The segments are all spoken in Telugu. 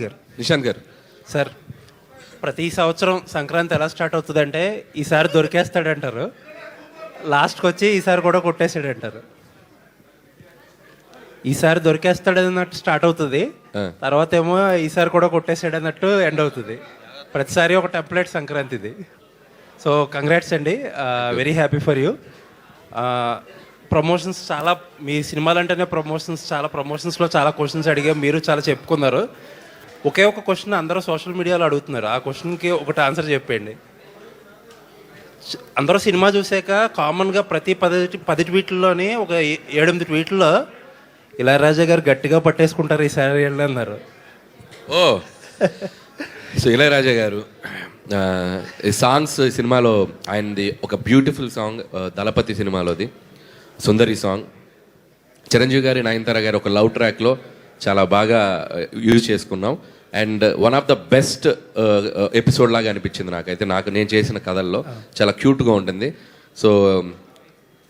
గారు. నిశాంత్ గారు. సార్ ప్రతి సంవత్సరం సంక్రాంతి ఎలా స్టార్ట్ అవుతుందంటే ఈసారి దొరికేస్తాడంటారు. లాస్ట్కి వచ్చి ఈసారి కూడా కొట్టేసాడంటారు. ఈసారి దొరికేస్తాడన్నట్టు స్టార్ట్ అవుతుంది. తర్వాత ఏమో ఈసారి కూడా కొట్టేసాడన్నట్టు ఎండ్ అవుతుంది. ప్రతిసారి ఒక టెంప్లెట్ సంక్రాంతిది. సో కంగ్రాట్స్ అండి. Very happy for you. Promotions చాలా మీ సినిమాలు అంటేనే ప్రమోషన్స్ చాలా ప్రమోషన్స్లో చాలా క్వశ్చన్స్ అడిగా మీరు చాలా చెప్పుకున్నారు. ఒకే ఒక క్వశ్చన్ అందరూ సోషల్ మీడియాలో అడుగుతున్నారు. ఆ క్వశ్చన్కి ఒకటి ఆన్సర్ చెప్పండి అందరూ సినిమా చూసాక కామన్గా ప్రతి పది పది ట్వీట్లలోని ఒక ఏడెనిమిది ట్వీట్లో ఇళయరాజా గారు గట్టిగా పట్టేసుకుంటారు ఈసారి వెళ్ళి అన్నారు. ఓ సో ఇళయరాజా గారు సాంగ్స్ ఈ సినిమాలో ఆయనది ఒక బ్యూటిఫుల్ సాంగ్ దళపతి సినిమాలోది సుందరి సాంగ్ చిరంజీవి గారి నయనతార గారి ఒక లవ్ ట్రాక్లో చాలా బాగా యూజ్ చేసుకున్నాం. And one of the best episode లాగా అనిపించింది నాకైతే. నాకు నేను చేసిన కథల్లో చాలా క్యూట్గా ఉంటుంది. సో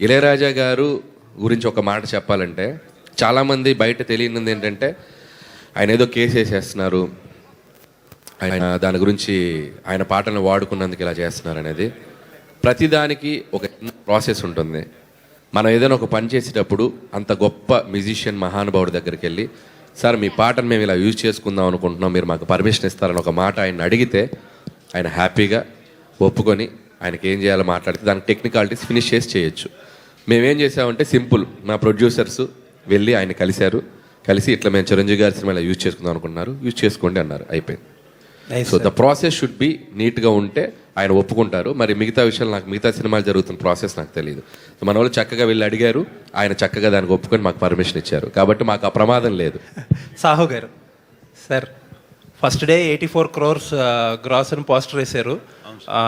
ఇళయరాజా గారు గురించి ఒక మాట చెప్పాలంటే చాలామంది బయట తెలియనిది ఏంటంటే ఆయన ఏదో కేసు వేసేస్తున్నారు. ఆయన దాని గురించి ఆయన పాటలను వాడుకున్నందుకు ఇలా చేస్తున్నారు అనేది. ప్రతిదానికి ఒక ప్రాసెస్ ఉంటుంది. మనం ఏదైనా ఒక పని చేసేటప్పుడు అంత గొప్ప మ్యూజిషియన్ మహానుభావుడి దగ్గరికి వెళ్ళి సార్ మీ పాటను మేము ఇలా యూజ్ చేసుకుందాం అనుకుంటున్నాం. మీరు మాకు పర్మిషన్ ఇస్తారని ఒక మాట ఆయన అడిగితే ఆయన హ్యాపీగా ఒప్పుకొని ఆయనకి ఏం చేయాలో మాట్లాడితే దానికి టెక్నికాలిటీస్ ఫినిష్ చేసి చేయొచ్చు. మేమేం చేసామంటే సింపుల్. మా ప్రొడ్యూసర్స్ వెళ్ళి ఆయన కలిశారు. కలిసి ఇట్లా మేము చిరంజీవి గారి సినిమా ఇలా యూజ్ చేసుకుందాం అనుకుంటున్నారు. యూజ్ చేసుకోండి అన్నారు. అయిపోయింది. So the process should be నీట్గా ఉంటే ఆయన ఒప్పుకుంటారు. మరి మిగతా విషయాలు నాకు మిగతా సినిమాలు జరుగుతున్న ప్రాసెస్ నాకు తెలియదు సో మన వాళ్ళు చక్కగా వెళ్ళి అడిగారు. ఆయన చక్కగా దానికి ఒప్పుకొని మాకు పర్మిషన్ ఇచ్చారు. కాబట్టి మాకు ఆ ప్రమాదం లేదు. సాహు గారు sir first day eighty four crores gross అని పోస్టర్ వేశారు.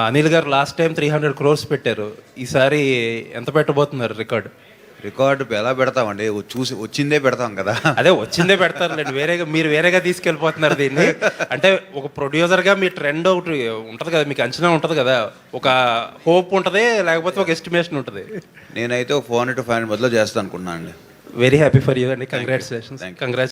అనిల్ గారు last time three hundred crores పెట్టారు. ఈసారి ఎంత పెట్టబోతున్నారు రికార్డ్? రికార్డు ఎలా పెడతామండి? చూసి వచ్చిందే పెడతాం కదా. అదే వచ్చిందే పెడతారులేండి వేరేగా మీరు వేరేగా తీసుకెళ్ళిపోతున్నారు దీన్ని. అంటే ఒక ప్రొడ్యూసర్గా మీ ట్రెండ్ ఒకటి ఉంటుంది కదా మీకు అంచనా ఉంటుంది కదా. ఒక హోప్ ఉంటుంది లేకపోతే ఒక ఎస్టిమేషన్ ఉంటుంది. నేనైతే ఫోర్ హండ్రెడ్ ఫైవ్ హండ్రెడ్ మధ్యలో చేస్తాను అనుకున్నాను అండి. వెరీ హ్యాపీ ఫర్ యూ అండి కంగ్రాచులేషన్స్. కంగ్రాచులేషన్స్